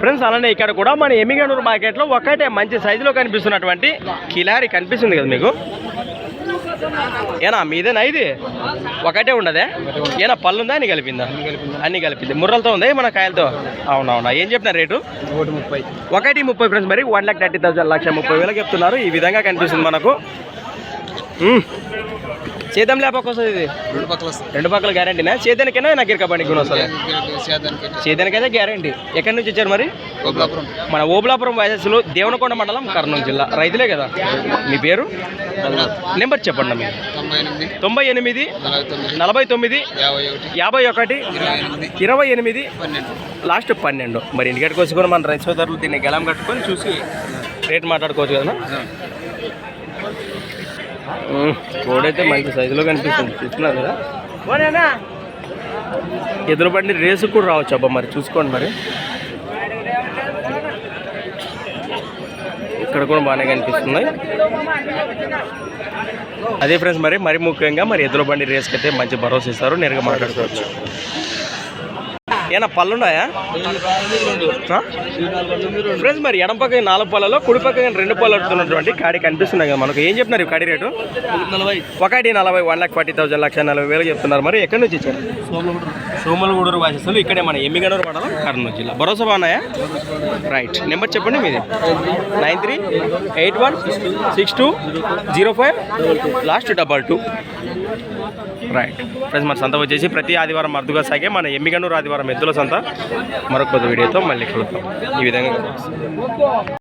Friends అలానే ఇక్కడ కూడా మన ఎమిగనూరు మార్కెట్లో ఒకటే మంచి సైజులో కనిపిస్తున్నటువంటి కిలారి కనిపిస్తుంది కదా మీకు? ఏనా మీదేనా ఇది? ఒకటే ఉండదే? ఏనా పళ్ళు ఉందా అన్ని కలిపిందా? అన్ని కలిపింది. ముర్రలతో ఉందా మన కాయలతో? అవునవునా. ఏం చెప్పినారు రేటు? ఒకటి ముప్పై. ఒకటి ముప్పై ఫ్రెండ్స్ మరి వన్ లాక్ థర్టీ థౌసండ్ లక్ష ముప్పై వేలకు చెప్తున్నారు. ఈ విధంగా కనిపిస్తుంది మనకు. చేద్దాం లేపకు వస్తుంది ఇది? రెండు పక్కల రెండు పక్కల గ్యారంటీనా చేద్దానికైనా నాకు ఇరక బండికి వస్తుంది సేదానికి చేద్దానికైతే గ్యారంటీ ఎక్కడి నుంచి వచ్చారు మరి? మన ఓబులాపురం వయస్సులో దేవనకొండ మండలం కర్నూలు జిల్లా. రైతులే కదా? మీ పేరు? నెంబర్ చెప్పండి మీరు తొంభై ఎనిమిది. నలభై తొమ్మిది. యాభై ఒకటి. ఇరవై ఎనిమిది. లాస్ట్ పన్నెండు. మరి ఇంటికాడికి వచ్చి కూడా మన రైతు సోదరులు దీన్ని గెలం కట్టుకొని చూసి రేట్ మాట్లాడుకోవచ్చు కదా కోడైతే మంచి సైజులో కనిపిస్తుంది. చూస్తున్నారు కదా? ఎదురు బండి రేసు కూడా రావచ్చు అబ్బా మరి చూసుకోండి మరి. ఇక్కడ కూడా బాగానే కనిపిస్తున్నాయి. అదే ఫ్రెండ్స్ మరి మరి ముఖ్యంగా మరి ఎదురు బండి రేస్కి అయితే మంచి భరోసా ఇస్తారు నేరుగా మాట్లాడుకోవచ్చు. ఏనా పళ్ళున్నాయా? ఫ్రెండ్స్ మరి ఎడం పక్క నాలుగు పళ్ళలో కుడి పక్క రెండు పళ్ళు అడుగుతున్నటువంటి కాడి కనిపిస్తున్నాయి కదా మనకు. ఏం చెప్తున్నారు ఈ కాడి రేటు? నలభై ఒకటి నలభై వన్ లాక్ ఫార్టీ థౌసండ్ లక్ష నలభై వేలు చెప్తున్నారు. మరి ఎక్కడి నుంచి ఇచ్చారు సోమలగూడూరు వాసిస్తులు ఇక్కడే మన ఎమ్మిగడూరు మండలం కర్నూలు జిల్లా. భరోసా బాగున్నాయా? రైట్. నెంబర్ చెప్పండి మీది. Nine three eight one six two zero five. Last double two. Right. Friends మన సంత వచ్చేసి ప్రతి ఆదివారం అర్థగా సాగే మన ఎమ్మిగనూరు ఆదివారం ఎద్దుల సంత. మరొక వీడియోతో మళ్ళీ కలుద్దాం. ఈ విధంగా